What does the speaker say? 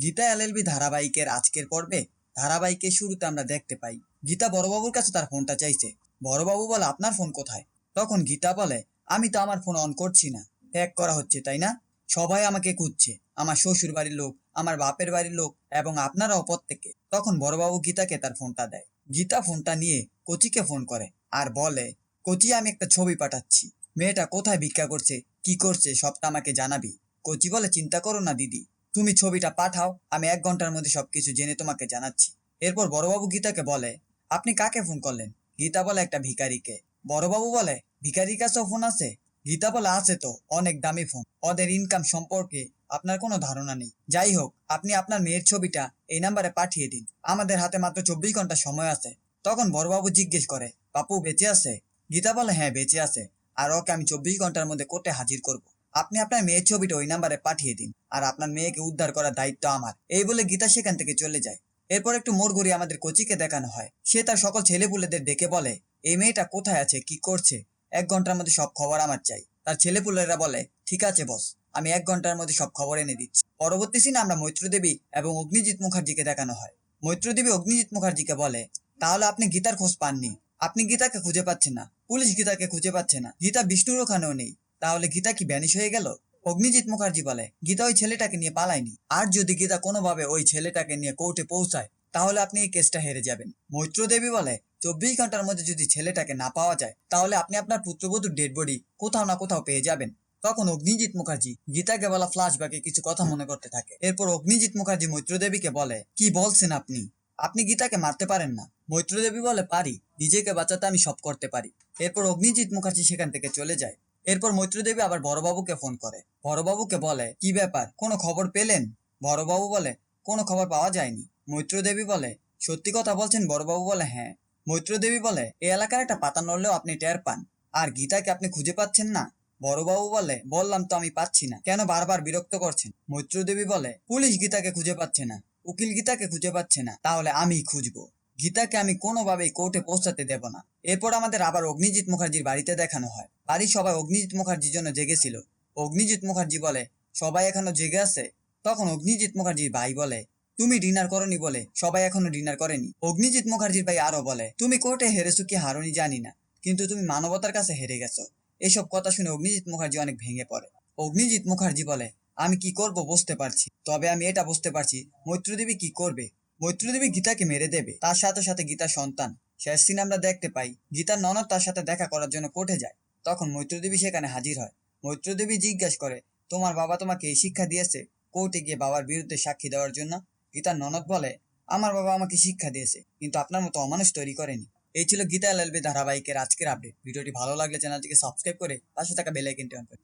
Gita LLB ধারাবাহিকের আজকের পর্বে ধারাবাহিকের শুরুতে আমরা দেখতে পাই, গীতা বড়বাবুর কাছে তার ফোনটা চাইছে। বড়বাবু বলে, আপনার ফোন কোথায়? তখন গীতা বলে, আমি তো আমার ফোন অন করছি না। হ্যাক করা হচ্ছে, তাই না? সবাই আমাকে খুঁজছে। আমার শ্বশুর বাড়ির লোক, আমার বাপের বাড়ির লোক এবং আপনারাও প্রত্যেকে। তখন বড়বাবু গীতাকে তার ফোনটা দেয়। গীতা ফোনটা নিয়ে কচিকে ফোন করে আর বলে, কচি, আমি একটা ছবি পাঠাচ্ছি। মেয়েটা কোথায় ভিক্ষা করছে, কি করছে, সবটা আমাকে জানাবি? কচি বলে, চিন্তা করো না, দিদি। তুমি ছবিটা পাঠাও, আমি এক ঘণ্টার মধ্যে সবকিছু জেনে তোমাকে জানাচ্ছি। এরপর বড়বাবু গীতাকে বলে, আপনি কাকে ফোন করলেন? গীতা বলে, একটা ভিখারিকে। বড়বাবু বলে, ভিখারির কাছেও ফোন আছে? গীতা বলে, আছে তো, অনেক দামি ফোন ওদের ইনকাম সম্পর্কে আপনার কোনো ধারণা নেই। যাই হোক, আপনি আপনার মেয়ের ছবিটা এই নাম্বারে পাঠিয়ে দিন। আমাদের হাতে মাত্র চব্বিশ ঘণ্টা সময় আছে। তখন বড়বাবু জিজ্ঞেস করে, বাপু, বেঁচে আছে? গীতা বলে হ্যাঁ বেঁচে আছে। আর ওকে আমি চব্বিশ ঘণ্টার মধ্যে কোর্টে হাজির করব। আপনি আপনার মেয়ের ছবিটা ওই নাম্বারে পাঠিয়ে দিন, আর আপনার মেয়েকে উদ্ধার করার দায়িত্ব আমার। এই বলে গীতা সেখান থেকে চলে যায়। এরপর একটু মোড় ঘুরিয়ে আমাদের কোচিকে দেখানো হয়। সে তার সকল ছেলেপুলেদের ডেকে বলে, এই মেয়েটা কোথায় আছে? কি করছে? এক ঘণ্টার মধ্যে সব খবর আমার চাই। তার ছেলেপুলেরা বলে, ঠিক আছে বস আমি এক ঘণ্টার মধ্যে সব খবর এনে দিচ্ছি। পরবর্তী সিনে আমরা মৈত্রদেবী এবং অগ্নিজিৎ মুখার্জিকে দেখানো হয়। মৈত্রদেবী অগ্নিজিৎ মুখার্জিকে বলে, তাহলে আপনি গীতার খোঁজ পাননি। আপনি গীতাকে খুঁজে পাচ্ছেন না। পুলিশ গীতাকে খুঁজে পাচ্ছে না। গীতা বিষ্ণুর ওখানেও নেই। তাহলে গীতা কি ব্যানিশ হয়ে গেল? অগ্নিজিৎ মুখার্জি বলে, গীতা ওই ছেলেটাকে নিয়ে পালায়নি। আর যদি গীতা কোনোভাবে ওই ছেলেটাকে নিয়ে কোর্টে পৌঁছায়, তাহলে আপনি এই কেসটা হেরে যাবেন। মৈত্র দেবী বলে, চব্বিশ ঘণ্টার মধ্যে যদি ছেলেটাকে না পাওয়া যায়, তাহলে আপনি আপনার পুত্রবধূর ডেড বডি কোথাও না কোথাও পেয়ে যাবেন। তখন অগ্নিজিৎ মুখার্জি গীতাকে বলা ফ্ল্যাশব্যাকে কিছু কথা মনে করতে থাকে। এরপর অগ্নিজিৎ মুখার্জি মৈত্র দেবীকে বলে, কি বলছেন আপনি? আপনি গীতাকে মারতে পারেন না। মৈত্র দেবী বলে, পারি। নিজেকে বাঁচাতে আমি সব করতে পারি। এরপর অগ্নিজিৎ মুখার্জি সেখান থেকে চলে যায়। এরপর মৈত্রদেবী আবার বড়বাবুকে ফোন করে। বড়বাবুকে বলে, কি ব্যাপার? কোনো খবর পেলেন? বড়বাবু বলে, কোনো খবর পাওয়া যায়নি। মৈত্রদেবী বলে, সত্যি কথা বলছেন? বড়বাবু বলে হ্যাঁ। মৈত্রদেবী বলে এই এলাকার একটা পাতা নড়লেও আপনি টের পান। আর গীতাকে আপনি খুঁজে পাচ্ছেন না? বড়বাবু বলে, বললাম তো আমি পাচ্ছি না। কেন বারবার বিরক্ত করছেন? মৈত্রদেবী বলে, পুলিশ গীতাকে খুঁজে পাচ্ছে না। উকিল গীতাকে খুঁজে পাচ্ছে না। তাহলে আমি খুঁজবো। গীতাকে আমি কোনোভাবেই কোর্টে পৌঁছাতে দেব না। এরপর আমাদের আবার অগ্নিজিৎ মুখার্জির বাড়িতে দেখানো হয়। বাড়ির সবাই অগ্নিজিৎ মুখার্জির জন্য জেগেছিল। অগ্নিজিৎ মুখার্জি বলে, সবাই এখনও জেগে আছে? তখন অগ্নিজিৎ মুখার্জির ভাই বলে, তুমি ডিনার করনি বলে, সবাই এখনও ডিনার করেনি। অগ্নিজিৎ মুখার্জির ভাই আরও বলে, তুমি কোর্টে হেরেছো কি হারনি জানি না, কিন্তু তুমি মানবতার কাছে হেরে গেছো। এসব কথা শুনে অগ্নিজিৎ মুখার্জি অনেক ভেঙে পড়ে। অগ্নিজিৎ মুখার্জি বলে, আমি কি করব বুঝতে পারছি, তবে আমি এটা বুঝতে পারছি মৈত্রদেবী কি করবে? মৈত্রদেবী গীতাকে মেরে দেবে। তার সাথে সাথে গীতার সন্তান শেষ সিন আমরা দেখতে পাই। গীতার ননদ তার সাথে দেখা করার জন্য কোর্টে যায়। তখন মৈত্রদেবী সেখানে হাজির হয়। মৈত্রদেবী জিজ্ঞাসা করে, তোমার বাবা তোমাকে এই শিক্ষা দিয়েছে? কোর্টে গিয়ে বাবার বিরুদ্ধে সাক্ষী দেওয়ার জন্য? গীতার ননদ বলে, আমার বাবা আমাকে শিক্ষা দিয়েছে, কিন্তু আপনার মতো অমানুষ তৈরি করেনি। এই ছিল গীতা এলএলবি ধারাবাহিকের আজকের আপডেট ভিডিওটি ভালো লাগলে চ্যানেলটিকে সাবস্ক্রাইব করে পাশে থাকা বেল আইকনটি অন করে